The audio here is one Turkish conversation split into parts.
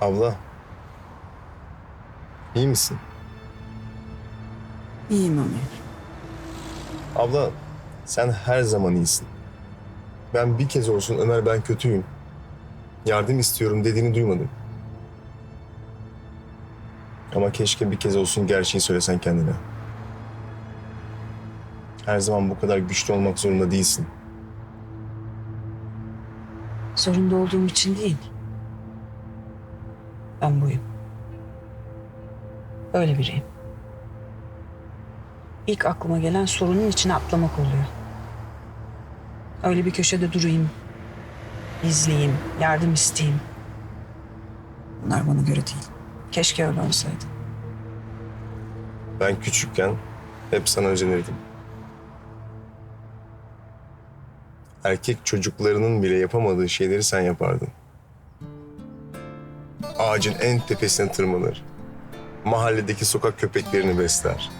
Abla. iyi misin? İyiyim Ömer. Abla sen her zaman iyisin. Ben bir kez olsun Ömer ben kötüyüm. Yardım istiyorum dediğini duymadım. Ama keşke bir kez olsun gerçeği söylesen kendine. Her zaman bu kadar güçlü olmak zorunda değilsin. Zorunda olduğum için değil. Ben buyum. Öyle biriyim. İlk aklıma gelen sorunun içine atlamak oluyor. Öyle bir köşede durayım, izleyeyim, yardım isteyeyim. Bunlar bana göre değil. Keşke öyle olsaydı. Ben küçükken hep sana özenirdim. Erkek çocuklarının bile yapamadığı şeyleri sen yapardın. Ağacın en tepesine tırmanır. Mahalledeki sokak köpeklerini besler.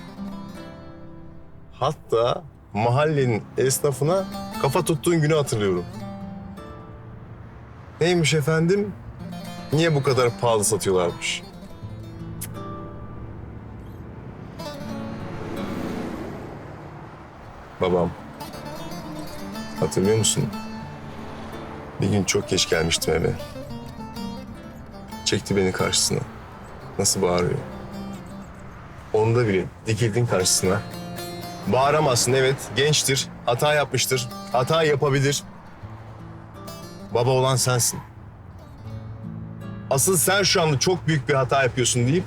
Hatta mahallenin esnafına kafa tuttuğun günü hatırlıyorum. Neymiş efendim? Niye bu kadar pahalı satıyorlarmış? Babam. Hatırlıyor musun? Bir gün çok geç gelmiştim eve. Çekti beni karşısına. Nasıl bağırıyor. Onda bile dikildin karşısına. Bağıramazsın evet gençtir. Hata yapmıştır. Hata yapabilir. Baba olan sensin. Asıl sen şu anda çok büyük bir hata yapıyorsun deyip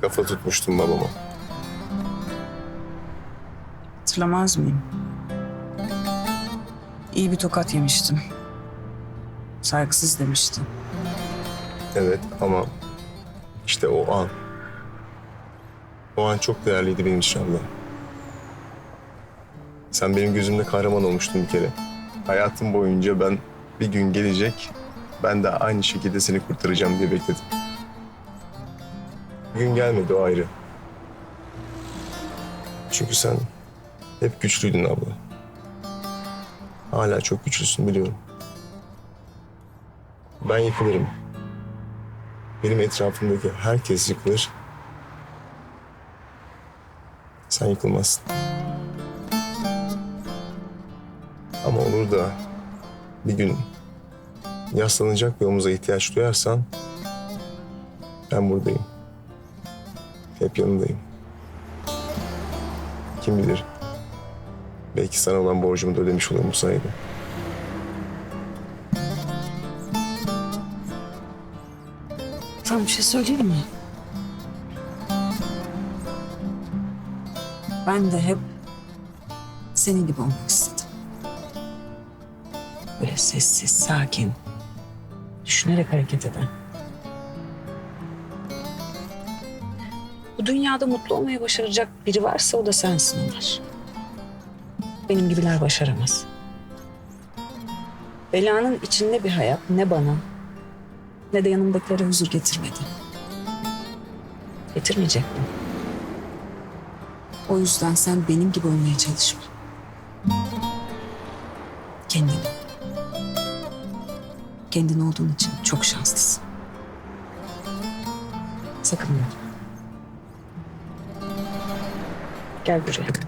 kafa tutmuştum babama. Hatırlamaz mıyım? İyi bir tokat yemiştim. Saygısız demişti. Evet ama işte o an. O an çok değerliydi benim için abla. Sen benim gözümde kahraman olmuştun bir kere. Hayatım boyunca ben bir gün gelecek, ben de aynı şekilde seni kurtaracağım diye bekledim. Bir gün gelmedi o ayrı. Çünkü sen hep güçlüydün abla. Hala çok güçlüsün biliyorum. Ben yıkılırım. Benim etrafımdaki herkes yıkılır. Sen yıkılmazsın. Ama olur da bir gün yaslanacak bir omuza ihtiyaç duyarsan ben buradayım. Hep yanındayım. Kim bilir belki sana olan borcumu da ödemiş olurum bu sayede. Sana bir şey söyleyeyim mi? Ben de hep senin gibi olmak istedim. Böyle sessiz, sakin, düşünerek hareket eden. Bu dünyada mutlu olmayı başaracak biri varsa o da sensin Ömer. Benim gibiler başaramaz. Belanın içinde bir hayat ne bana ne de yanımdakilere huzur getirmedi. Getirmeyecek mi? O yüzden sen benim gibi olmaya çalışma. Kendin. Kendin olduğun için çok şanslısın. Sakın unutma. Gel buraya.